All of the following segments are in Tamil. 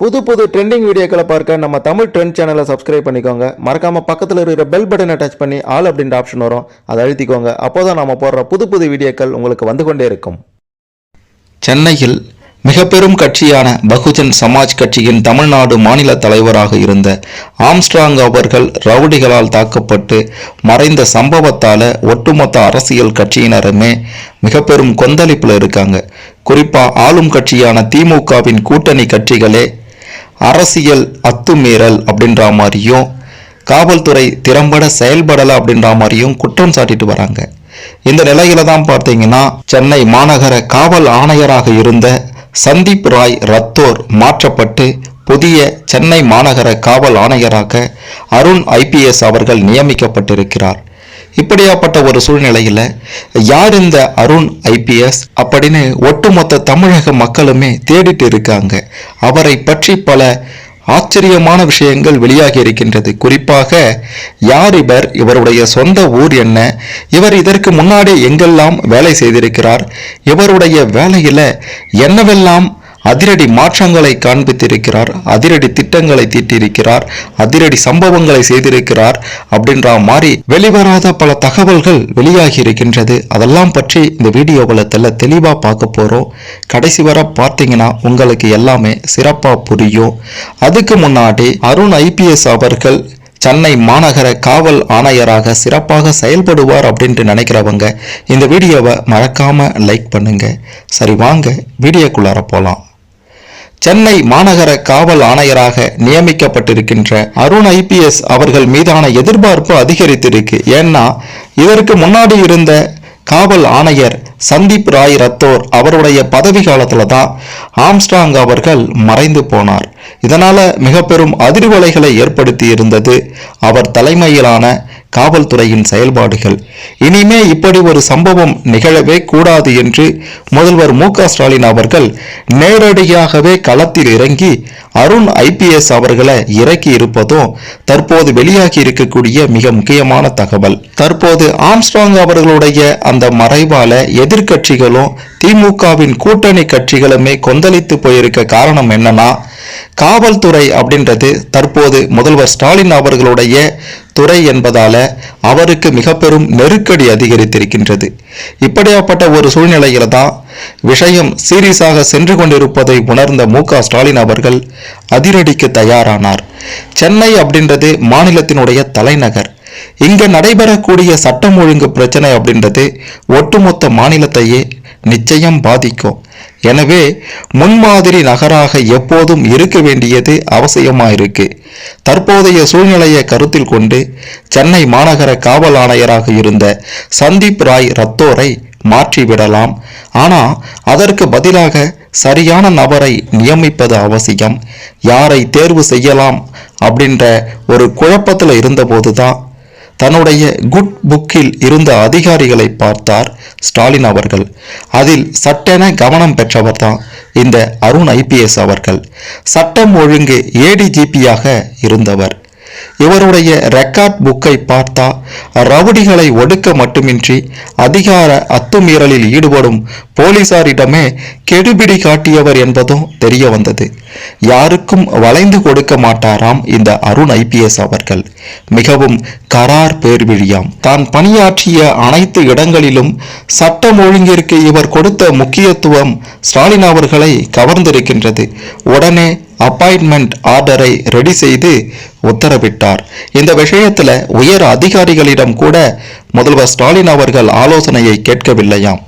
புது புது ட்ரெண்டிங் வீடியோக்களை பார்க்க நம்ம தமிழ் ட்ரெண்ட் சேனலை சப்ஸ்கிரைப் பண்ணிக்கோங்க. மறக்காமல் பக்கத்தில் இருக்கிற பெல் பட்டனை டச் பண்ணி ஆல் அப்படின்ற ஆப்ஷன் வரும். அதை அழுத்திக்கோங்க. அப்போதான் நம்ம போடுற புது புது வீடியோக்கள் உங்களுக்கு வந்து கொண்டே இருக்கும். சென்னையில் மிக பெரும் கட்சியான பகுஜன் சமாஜ் கட்சியின் தமிழ்நாடு மாநில தலைவராக இருந்த ஆம்ஸ்ட்ராங் அவர்கள் ரவுடிகளால் தாக்கப்பட்டு மறைந்த சம்பவத்தால் ஒட்டுமொத்த அரசியல் கட்சியினருமே மிக பெரும் கொந்தளிப்பில் இருக்காங்க. குறிப்பாக ஆளும் கட்சியான திமுகவின் கூட்டணி கட்சிகளே அரசியல் அத்துமீறல் அப்படின்ற மாதிரியும் காவல்துறை திறம்பட செயல்படல அப்படின்ற மாதிரியும் குற்றம் சாட்டிட்டு வராங்க. இந்த நிலையில தான் பார்த்தீங்கன்னா சென்னை மாநகர காவல் ஆணையராக இருந்த சந்தீப் ராய் ரத்தோர் மாற்றப்பட்டு புதிய சென்னை மாநகர காவல் ஆணையராக அருண் ஐபிஎஸ் அவர்கள் நியமிக்கப்பட்டிருக்கிறார். இப்படியாப்பட்ட ஒரு சூழ்நிலையில யார் இந்த அருண் ஐபிஎஸ் அப்படின்னு ஒட்டுமொத்த தமிழக மக்களுமே தேடிட்டு இருக்காங்க. அவரை பற்றி பல ஆச்சரியமான விஷயங்கள் வெளியாகி இருக்கின்றது. குறிப்பாக யார் இவர்? இவருடைய சொந்த ஊர் என்ன? இவர் இதற்கு முன்னாடி எங்கெல்லாம் வேலை செய்திருக்கிறார்? இவருடைய வேலையில் என்னவெல்லாம் அதிரடி மாற்றங்களை காண்பித்திருக்கிறார் அதிரடி திட்டங்களை தீட்டியிருக்கிறார் அதிரடி சம்பவங்களை செய்திருக்கிறார் அப்படின்ற மாதிரி வெளிவராத பல தகவல்கள் வெளியாகி இருக்கின்றது. அதெல்லாம் பற்றி இந்த வீடியோவில் தெல்ல தெளிவாக பார்க்க போகிறோம் கடைசி வரை பார்த்தீங்கன்னா உங்களுக்கு எல்லாமே சிறப்பாக புரியும். அதுக்கு முன்னாடி அருண் ஐபிஎஸ் அவர்கள் சென்னை மாநகர காவல் ஆணையராக சிறப்பாக செயல்படுவார் அப்படின்ட்டு நினைக்கிறவங்க இந்த வீடியோவை மறக்காமல் லைக் பண்ணுங்கள் சரி வாங்க வீடியோக்குள்ளார போகலாம் சென்னை மாநகர காவல் ஆணையராக நியமிக்கப்பட்டிருக்கின்ற அருண் ஐபிஎஸ் அவர்கள் மீதான எதிர்பார்ப்பு அதிகரித்திருக்கு. ஏன்னா இதற்கு முன்னாடி இருந்த காவல் ஆணையர் சந்தீப் ராய் ரத்தோர் அவருடைய பதவி காலத்தில் தான் ஆம்ஸ்டாங் அவர்கள் மறைந்து போனார். இதனால மிக பெரும் அதிர்வலைகளை ஏற்படுத்தி இருந்தது. அவர் தலைமையிலான காவல்துறையின் செயல்பாடுகள். இனிமே இப்படி ஒரு சம்பவம் நிகழவே கூடாது என்று முதல்வர் மு க ஸ்டாலின் அவர்கள் நேரடியாகவே களத்தில் இறங்கி அருண் ஐபிஎஸ் அவர்களை இறக்கி இருப்பதும் தற்போது வெளியாகி இருக்கக்கூடிய மிக முக்கியமான தகவல். தற்போது ஆம்ஸ்ட்ராங் அவர்களுடைய அந்த மறைவால எதிர்கட்சிகளும் திமுகவின் கூட்டணி கட்சிகளுமே கொந்தளித்து போயிருக்க காரணம் என்னன்னா காவல்துறை அப்படின்றது தற்போது முதல்வர் ஸ்டாலின் அவர்களுடைய துறை என்பதால அவருக்கு மிக பெரும் நெருக்கடி அதிகரித்திருக்கின்றது. இப்படியாப்பட்ட ஒரு சூழ்நிலையில தான் விஷயம் சீரியஸாக சென்று கொண்டிருப்பதை உணர்ந்த மு க ஸ்டாலின் அவர்கள் அதிரடிக்கு தயாரானார். சென்னை அப்படின்றது மாநிலத்தினுடைய தலைநகர். இங்க நடைபெறக்கூடிய சட்டம் ஒழுங்கு பிரச்சனை அப்படின்றது ஒட்டுமொத்த மாநிலத்தையே நிச்சயம் பாதிக்கும். எனவே முன்மாதிரி நகராக எப்போதும் இருக்க வேண்டியது அவசியமாயிருக்கு. தற்போதைய சூழ்நிலையை கருத்தில் கொண்டு சென்னை மாநகர காவல் ஆணையராக இருந்த சந்தீப் ராய் ரத்தோரை மாற்றிவிடலாம். ஆனால் அதற்கு பதிலாக சரியான நபரை நியமிப்பது அவசியம். யாரை தேர்வு செய்யலாம் அப்படின்ற ஒரு குழப்பத்தில் இருந்தபோதுதான் தன்னுடைய குட் புக்கில் இருந்த அதிகாரிகளை பார்த்தார் ஸ்டாலின் அவர்கள். அதில் சட்டென கவனம் பெற்றவர் தான் இந்த அருண் ஐபிஎஸ் அவர்கள். சட்டம் ஒழுங்கு ஏடிஜிபியாக இருந்தவர். இவருடைய ரெக்கார்ட் புக்கை பார்த்தா ரவுடிகளை ஒடுக்க மட்டுமின்றி அதிகார அத்துமீறலில் ஈடுபடும் போலீசாரிடமே கெடுபிடி காட்டியவர் என்பதும் தெரிய வந்தது. யாருக்கும் வளைந்து கொடுக்க மாட்டாராம் இந்த அருண் ஐபிஎஸ் அவர்கள். மிகவும் கரார் பேர்விழியாம். தான் பணியாற்றிய அனைத்து இடங்களிலும் சட்டம் ஒழுங்கிற்கு இவர் கொடுத்த முக்கியத்துவம் ஸ்டாலின் அவர்களை கவர்ந்திருக்கின்றது. உடனே அப்பாயின்மெண்ட் ஆர்டரை ரெடி செய்து உத்தரவிட்டார். இந்த விஷயத்துல உயர் அதிகாரிகளிடம் கூட முதல்வர் ஸ்டாலின் அவர்கள் ஆலோசனையை கேட்கவில்லையாம்.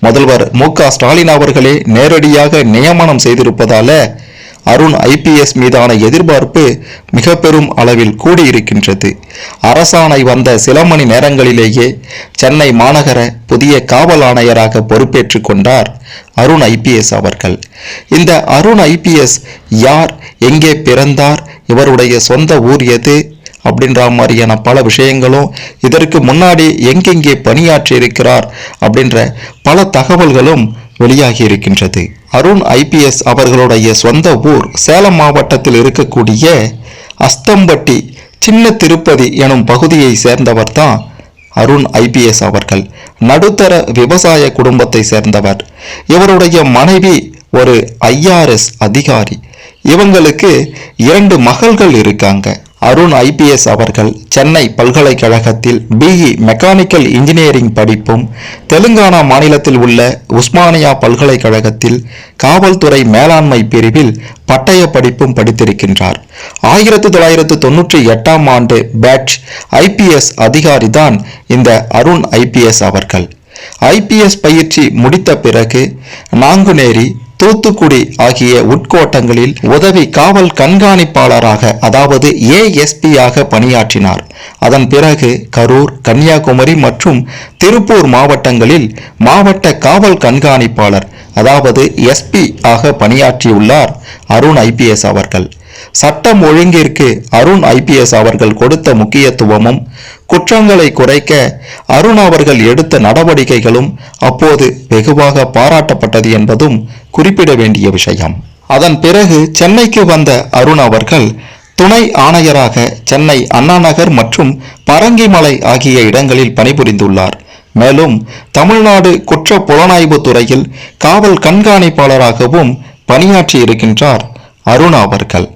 முதல்வர் மு க ஸ்டாலின் அவர்களே நேரடியாக நியமனம் செய்திருப்பதால அருண் ஐபிஎஸ் மீதான எதிர்பார்ப்பு மிக பெரும் அளவில் கூடியிருக்கின்றது. அரசாணை வந்த சில மணி நேரங்களிலேயே சென்னை மாநகர புதிய காவல் ஆணையராக பொறுப்பேற்றுக் கொண்டார் அருண் ஐபிஎஸ் அவர்கள். இந்த அருண் ஐபிஎஸ் யார் எங்கே பிறந்தார் இவருடைய சொந்த ஊர் எது அப்படின்ற மாதிரியான பல விஷயங்களும் இதற்கு முன்னாடி எங்கெங்கே பணியாற்றி இருக்கிறார் அப்படின்ற பல தகவல்களும் வெளியாகி இருக்கின்றது அருண் ஐபிஎஸ் அவர்களுடைய சொந்த ஊர் சேலம் மாவட்டத்தில் இருக்கக்கூடிய அஸ்தம்பட்டி சின்ன திருப்பதி எனும் பகுதியை சேர்ந்தவர் தான் அருண் ஐபிஎஸ் அவர்கள். நடுத்தர விவசாய குடும்பத்தை சேர்ந்தவர். இவருடைய மனைவி ஒரு ஐஆர்எஸ் அதிகாரி. இவங்களுக்கு இரண்டு மகள்கள் இருக்காங்க. அருண் ஐபிஎஸ் அவர்கள் சென்னை பல்கலைக்கழகத்தில் பிஇ மெக்கானிக்கல் இன்ஜினியரிங் படிப்பும் தெலுங்கானா மாநிலத்தில் உள்ள உஸ்மானியா பல்கலைக்கழகத்தில் காவல்துறை மேலாண்மை பிரிவில் பட்டய படிப்பும் படித்திருக்கின்றார். ஆயிரத்தி தொள்ளாயிரத்து தொன்னூற்றி எட்டாம் ஆண்டு பேட்ச் ஐபிஎஸ் அதிகாரிதான் இந்த அருண் ஐபிஎஸ் அவர்கள். ஐபிஎஸ் பயிற்சி முடித்த பிறகு நாங்குநேரி தூத்துக்குடி ஆகிய உட்கோட்டங்களில் உதவி காவல் கண்காணிப்பாளராக அதாவது ஏஎஸ்பியாக பணியாற்றினார். அதன் பிறகு கரூர் கன்னியாகுமரி மற்றும் திருப்பூர் மாவட்டங்களில் மாவட்ட காவல் கண்காணிப்பாளர் அதாவது எஸ்பி ஆக பணியாற்றியுள்ளார் அருண் ஐபிஎஸ் அவர்கள். சட்டம் ஒழுங்கிற்கு அருண் ஐபிஎஸ் அவர்கள் கொடுத்த முக்கியத்துவமும் குற்றங்களை குறைக்க அருண் அவர்கள் எடுத்த நடவடிக்கைகளும் அப்போது வெகுவாக பாராட்டப்பட்டது என்பதும் குறிப்பிட வேண்டிய விஷயம். அதன் பிறகு சென்னைக்கு வந்த அருண் அவர்கள் துணை ஆணையராக சென்னை அண்ணாநகர் மற்றும் பரங்கிமலை ஆகிய இடங்களில் பணிபுரிந்துள்ளார். மேலும் தமிழ்நாடு குற்ற புலனாய்வு துறையில் காவல் கண்காணிப்பாளராகவும் பணியாற்றி இருக்கின்றார் அருண் அவர்கள்.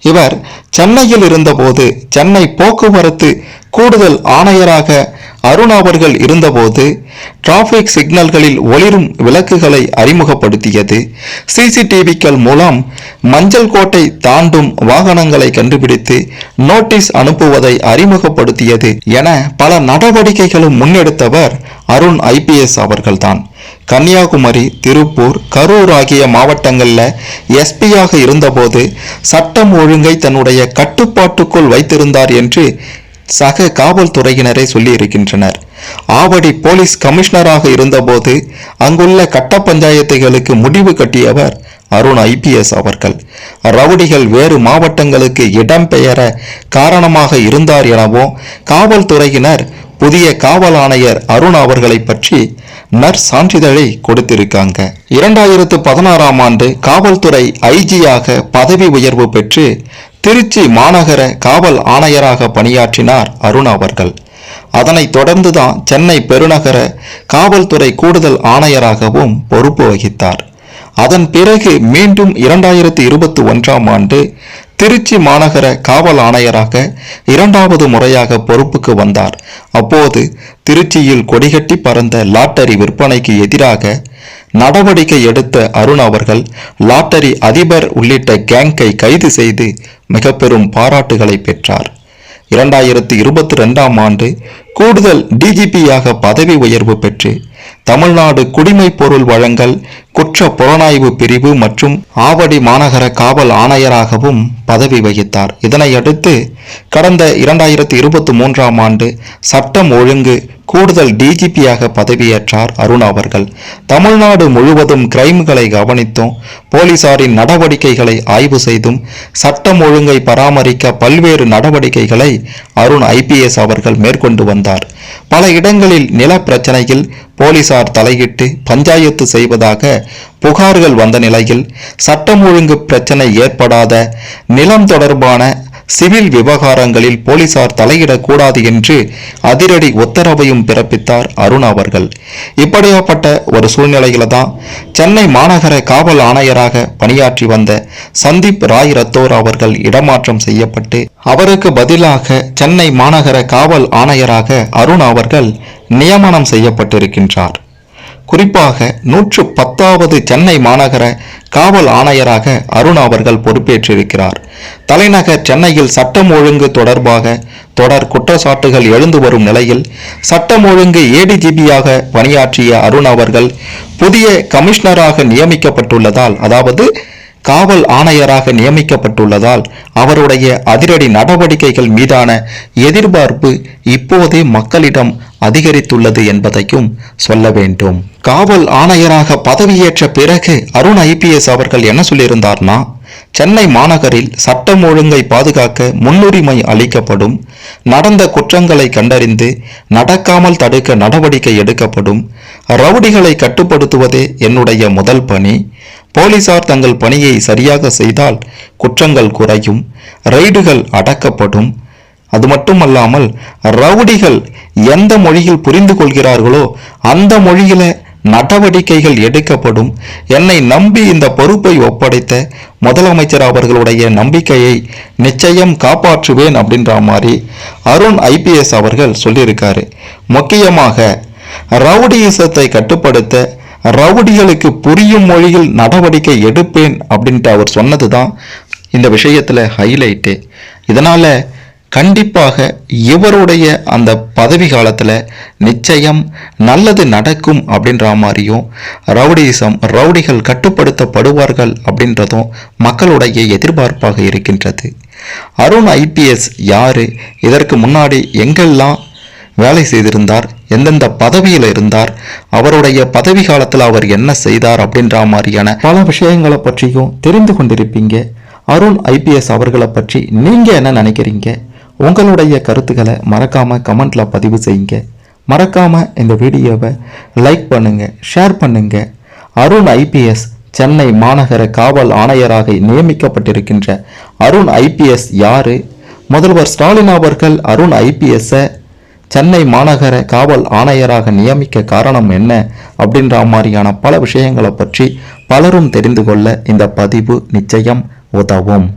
இவர் சென்னையில் இருந்தபோது சென்னை போக்குவரத்து கூடுதல் ஆணையராக அருண் அவர்கள் இருந்தபோது டிராஃபிக் சிக்னல்களில் ஒளிரும் விளக்குகளை அறிமுகப்படுத்தியது. சிசிடிவிக்கள் மூலம் மஞ்சள் கோட்டை தாண்டும் வாகனங்களை கண்டுபிடித்து நோட்டீஸ் அனுப்புவதை அறிமுகப்படுத்தியது என பல நடவடிக்கைகளும் முன்னெடுத்தவர் அருண் ஐபிஎஸ் அவர்கள்தான். கன்னியாகுமரி திருப்பூர் கரூர் ஆகிய மாவட்டங்களில் எஸ்பியாக இருந்தபோது சட்டம் ஒழுங்கை தன்னுடைய கட்டுப்பாட்டுக்குள் வைத்திருந்தார் என்று சக காவல்துறையினரே சொல்லி இருக்கின்றனர் ஆவடி போலீஸ் கமிஷனராக இருந்தபோது அங்குள்ள கட்ட பஞ்சாயத்துகளுக்கு முடிவு கட்டியவர் அருண் ஐபிஎஸ் அவர்கள். ரவுடிகள் வேறு மாவட்டங்களுக்கு இடம்பெயர காரணமாக இருந்தார் எனவும் காவல்துறையினர் புதிய காவல் ஆணையர் அருண் அவர்களை பற்றி நற்சான்றிதழை கொடுத்திருக்காங்க. இரண்டாயிரத்து பதினாறாம் ஆண்டு காவல்துறை ஐஜியாக பதவி உயர்வு பெற்று திருச்சி மாநகர காவல் ஆணையராக பணியாற்றினார் அருண் அவர்கள். அதனைத் தொடர்ந்துதான் சென்னை பெருநகர காவல்துறை கூடுதல் ஆணையராகவும் பொறுப்பு வகித்தார். அதன் பிறகு மீண்டும் இரண்டாயிரத்தி இருபத்தி ஒன்றாம் ஆண்டு திருச்சி மாநகர காவல் ஆணையராக இரண்டாவது முறையாக பொறுப்புக்கு வந்தார். அப்போது திருச்சியில் கொடிகட்டி பறந்த லாட்டரி விற்பனைக்கு எதிராக நடவடிக்கை எடுத்த அருண் அவர்கள் லாட்டரி அதிபர் உள்ளிட்ட கேங்கை கைது செய்து மிக பெரும் பாராட்டுகளை பெற்றார். இரண்டாயிரத்தி இருபத்தி ரெண்டாம் ஆண்டு கூடுதல் டிஜிபியாக பதவி உயர்வு பெற்று தமிழ்நாடு குடிமைப் பொருள் வழங்கல் குற்ற புலனாய்வு பிரிவு மற்றும் ஆவடி மாநகர காவல் ஆணையராகவும் பதவி வகித்தார். இதனையடுத்து கடந்த இரண்டாயிரத்தி இருபத்தி மூன்றாம் ஆண்டு சட்டம் ஒழுங்கு கூடுதல் டிஜிபியாக பதவியேற்றார் அருண் அவர்கள். தமிழ்நாடு முழுவதும் கிரைம்களை கவனித்தும் போலீசாரின் நடவடிக்கைகளை ஆய்வு செய்தும் சட்டம் ஒழுங்கை பராமரிக்க பல்வேறு நடவடிக்கைகளை அருண் ஐபிஎஸ் அவர்கள் மேற்கொண்டு வந்தார். பல இடங்களில் நில பிரச்சனையில் போலீசார் தலையிட்டு பஞ்சாயத்து செய்வதாக புகார்கள் வந்த நிலையில் சட்டம் ஒழுங்கு பிரச்சனை ஏற்படாத நிலம் தொடர்பான சிவில் விவகாரங்களில் போலீசார் தலையிடக்கூடாது என்று அதிரடி உத்தரவையும் பிறப்பித்தார் அருண் அவர்கள். இப்படியாப்பட்ட ஒரு சூழ்நிலையில தான் சென்னை மாநகர காவல் ஆணையராக பணியாற்றி வந்த சந்தீப் ராய் ரத்தோர் அவர்கள் இடமாற்றம் செய்யப்பட்டு அவருக்கு பதிலாக சென்னை மாநகர காவல் ஆணையராக அருண் அவர்கள் நியமனம் செய்யப்பட்டிருக்கின்றார். குறிப்பாக நூற்று பத்தாவது சென்னை மாநகர காவல் ஆணையராக அருண் அவர்கள் பொறுப்பேற்றிருக்கிறார். தலைநகர் சென்னையில் சட்டம் ஒழுங்கு தொடர்பாக தொடர் குற்றச்சாட்டுகள் எழுந்து வரும் நிலையில் சட்டம் ஒழுங்கு ஏடிஜிபியாக பணியாற்றிய அருண் அவர்கள் புதிய கமிஷனராக நியமிக்கப்பட்டுள்ளதால் அதாவது காவல் ஆணையராக நியமிக்கப்பட்டுள்ளதால் அவருடைய அதிரடி நடவடிக்கைகள் மீதான எதிர்பார்ப்பு இப்போதே மக்களிடம் அதிகரித்துள்ளது என்பதையும் சொல்ல வேண்டும். காவல் ஆணையராக பதவியேற்ற பிறகு அருண் ஐபிஎஸ் அவர்கள் என்ன சொல்லியிருந்தார்னா சென்னை மாநகரில் சட்டம் ஒழுங்கை பாதுகாக்க முன்னுரிமை அளிக்கப்படும் நடந்த குற்றங்களை கண்டறிந்து நடக்காமல் தடுக்க நடவடிக்கை எடுக்கப்படும் ரவுடிகளை கட்டுப்படுத்துவதே என்னுடைய முதல் பணி. போலீசார் தங்கள் பணியை சரியாக செய்தால் குற்றங்கள் குறையும் ரெய்டுகள் அடக்கப்படும் அது மட்டுமல்லாமல் ரவுடிகள் எந்த மொழியில் புரிந்து கொள்கிறார்களோ அந்த மொழியில நடவடிக்கைகள் எடுக்கப்படும். என்னை நம்பி இந்த பொறுப்பை ஒப்படைத்த முதலமைச்சர் அவர்களுடைய நம்பிக்கையை நிச்சயம் காப்பாற்றுவேன் அப்படின்ற மாதிரி அருண் ஐபிஎஸ் அவர்கள் சொல்லியிருக்காரு. முக்கியமாக ரவுடியிசத்தை கட்டுப்படுத்த ரவுடிகளுக்கு புரியும் மொழியில் நடவடிக்கை எடுப்பேன் அப்படின்ட்டு அவர் சொன்னது தான் இந்த விஷயத்தில் ஹைலைட்டு இதனால் கண்டிப்பாக இவருடைய அந்த பதவி காலத்தில் நிச்சயம் நல்லது நடக்கும் அப்படின்ற மாதிரியும் ரவுடிசம் ரவுடிகள் கட்டுப்படுத்தப்படுவார்கள் அப்படின்றதும் மக்களுடைய எதிர்பார்ப்பாக இருக்கின்றது. அருண் ஐபிஎஸ் யாரு? இதற்கு முன்னாடி எங்கெல்லாம் வேலை செய்திருந்தார்? எந்தெந்த பதவியில் இருந்தார்? அவருடைய பதவி காலத்தில் அவர் என்ன செய்தார் அப்படின்ற மாதிரியான பல விஷயங்களை பற்றியும் தெரிந்து கொண்டிருப்பீங்க. அருண் ஐபிஎஸ் அவர்களை பற்றி நீங்கள் என்ன நினைக்கிறீங்க? உங்களுடைய கருத்துக்களை மறக்காமல் கமெண்டில் பதிவு செய்யுங்க. மறக்காமல் இந்த வீடியோவை லைக் பண்ணுங்கள் ஷேர் பண்ணுங்கள் அருண் ஐபிஎஸ் சென்னை மாநகர காவல் ஆணையராக நியமிக்கப்பட்டிருக்கின்ற அருண் ஐபிஎஸ் யாரு? முதல்வர் ஸ்டாலின் அவர்கள் அருண் ஐபிஎஸ்ஸை சென்னை மாநகர காவல் ஆணையராக நியமிக்க காரணம் என்ன? அப்படின்ற மாதிரியான பல விஷயங்களை பற்றி பலரும் தெரிந்து கொள்ள இந்த பதிவு நிச்சயம் உதவும்.